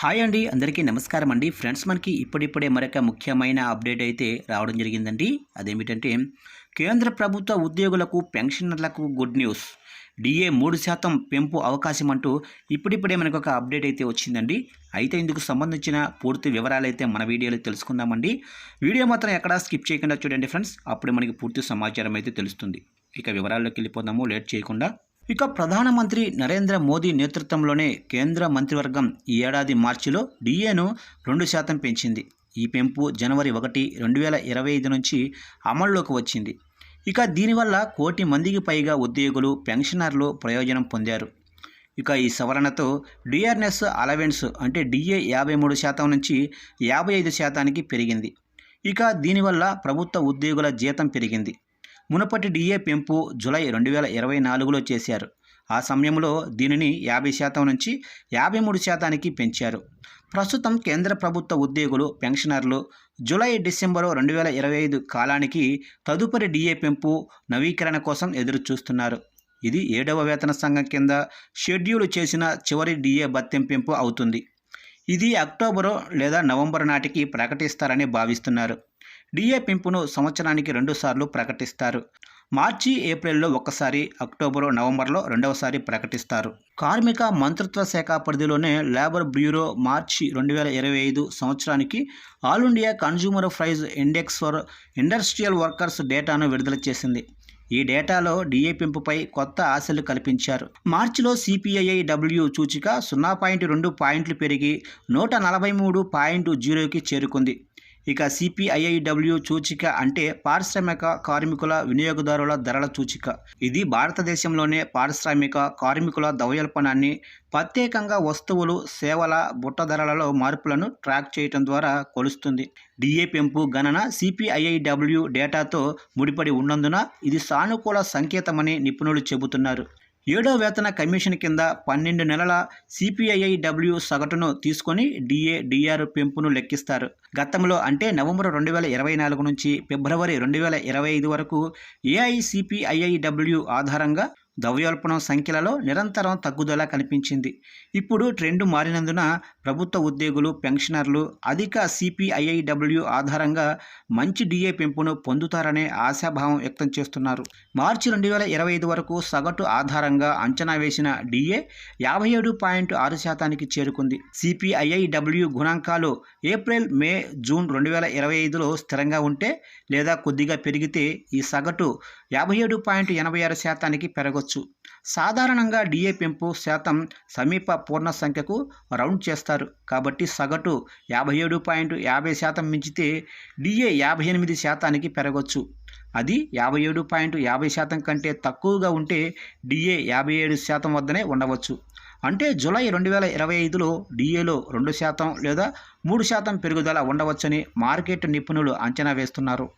Hi అండి అందరికీ నమస్కారం అండి. ఫ్రెండ్స్ మనకి ఇప్పుడిప్పుడే మరొక ముఖ్యమైన అప్డేట్ అయితే రావడం జరిగిందండి. అదేమిటంటే కేంద్ర ప్రభుత్వ ఉద్యోగులకు పెన్షనర్లకు గుడ్ న్యూస్. డిఏ మూడు శాతం పెంపు అవకాశం అంటూ ఇప్పుడిప్పుడే మనకు ఒక అప్డేట్ అయితే వచ్చిందండి. అయితే ఇందుకు సంబంధించిన పూర్తి వివరాలు అయితే మన వీడియోలో తెలుసుకుందామండి. వీడియో మాత్రం ఎక్కడా స్కిప్ చేయకుండా చూడండి ఫ్రెండ్స్. అప్పుడు మనకి పూర్తి సమాచారం అయితే తెలుస్తుంది. ఇక వివరాల్లోకి వెళ్ళిపోదాము. లేట్ చేయకుండా ఇక ప్రధానమంత్రి నరేంద్ర మోదీ నేతృత్వంలోనే కేంద్ర మంత్రివర్గం ఈ ఏడాది మార్చిలో డిఏను రెండు శాతం పెంచింది. ఈ పెంపు జనవరి ఒకటి రెండు వేల ఇరవై ఐదు నుంచి అమల్లోకి వచ్చింది. ఇక దీనివల్ల కోటి మందికి పైగా ఉద్యోగులు పెన్షనర్లు ప్రయోజనం పొందారు. ఇక ఈ సవరణతో డిఆర్ఎస్ అలవెన్స్ అంటే డిఏ యాభై మూడు శాతం నుంచి యాభై ఐదు శాతానికి పెరిగింది. ఇక దీనివల్ల ప్రభుత్వ ఉద్యోగుల జీతం పెరిగింది. మునుపటి డిఏ పెంపు జులై రెండు వేల ఇరవై నాలుగులో చేశారు. ఆ సమయంలో దీనిని యాభై శాతం నుంచి యాభై మూడు శాతానికి పెంచారు. ప్రస్తుతం కేంద్ర ప్రభుత్వ ఉద్యోగులు పెన్షనర్లు జూలై డిసెంబరు రెండు వేల ఇరవై ఐదు కాలానికి తదుపరి డిఏ పెంపు నవీకరణ కోసం ఎదురు చూస్తున్నారు ఇది ఏడవ వేతన సంఘం కింద షెడ్యూల్ చేసిన చివరి డిఏ భత్యం పెంపు అవుతుంది. ఇది అక్టోబరు లేదా నవంబర్ నాటికి ప్రకటిస్తారని భావిస్తున్నారు. డిఏ పెంపును సంవత్సరానికి రెండుసార్లు ప్రకటిస్తారు. మార్చి ఏప్రిల్లో ఒకసారి అక్టోబరు నవంబర్లో రెండవసారి ప్రకటిస్తారు. కార్మిక మంత్రిత్వ శాఖ పరిధిలోనే లేబర్ బ్యూరో మార్చి రెండు వేల ఇరవై ఐదు సంవత్సరానికి All India Consumer Price Index for Industrial Workers డేటాను విడుదల చేసింది. ఈ డేటాలో డిఏ పెంపుపై కొత్త ఆశలు కల్పించారు. మార్చిలో సిపిఐఐ డబ్ల్యూ సూచిక సున్నా పాయింట్ రెండు పాయింట్లు పెరిగి నూట నలభై మూడు పాయింట్ జీరోకి చేరుకుంది. ఇక సిపిఐఐడబ్ల్యూ సూచిక అంటే పారిశ్రామిక కార్మికుల వినియోగదారుల ధరల సూచిక. ఇది భారతదేశంలోనే పారిశ్రామిక కార్మికుల ద్రవ్యోల్పణాన్ని ప్రత్యేకంగా వస్తువులు సేవల బుట్ట ధరలలో మార్పులను ట్రాక్ చేయటం ద్వారా కొలుస్తుంది. డిఏ పెంపు గణన సిపిఐఐడబ్ల్యూ డేటాతో ముడిపడి ఉన్నందున ఇది సానుకూల సంకేతమని నిపుణులు చెబుతున్నారు. ఏడో వేతన కమిషన్ కింద పన్నెండు నెలల సిపిఐఐడబ్ల్యూ సగటును తీసుకొని డిఏ డిఆర్ పెంపును లెక్కిస్తారు. గతంలో అంటే నవంబర్ రెండు వేల ఇరవై నాలుగు నుంచి ఫిబ్రవరి రెండు వేల ఇరవై ఐదు వరకు ఏఐసిపిఐఐడబ్ల్యూ ఆధారంగా ద్రవ్యోల్పణం సంఖ్యలలో నిరంతరం తగ్గుదల కనిపించింది. ఇప్పుడు ట్రెండ్ మారినందున ప్రభుత్వ ఉద్యోగులు పెన్షనర్లు అధిక సిపిఐఐడబ్ల్యూ ఆధారంగా మంచి డిఏ పెంపును పొందుతారనే ఆశాభావం వ్యక్తం చేస్తున్నారు. మార్చి రెండు వేల ఇరవై ఐదు వరకు సగటు ఆధారంగా అంచనా వేసిన డిఏ యాభై ఏడు పాయింట్ ఆరు శాతానికి చేరుకుంది. సిపిఐఐడబ్ల్యూ గుణాంకాలు ఏప్రిల్ మే జూన్ రెండు వేల ఇరవై ఐదులో స్థిరంగా ఉంటే లేదా కొద్దిగా పెరిగితే ఈ సగటు యాభై ఏడు పాయింట్ ఎనభై ఆరు శాతానికి పెరగొచ్చు. సాధారణంగా డిఏ పెంపు శాతం సమీప పూర్ణ సంఖ్యకు రౌండ్ చేస్తారు. కాబట్టి సగటు యాభై ఏడు పాయింట్ యాభై శాతం మించితే డిఏ యాభై ఎనిమిది శాతానికి పెరగొచ్చు. అది యాభై ఏడు పాయింట్ యాభై శాతం కంటే తక్కువగా ఉంటే డిఏ యాభై ఏడు శాతం వద్దనే ఉండవచ్చు. అంటే జూలై రెండు వేల ఇరవై ఐదులో డిఏలో రెండు శాతం లేదా మూడు శాతం పెరుగుదల ఉండవచ్చని మార్కెట్ నిపుణులు అంచనా వేస్తున్నారు.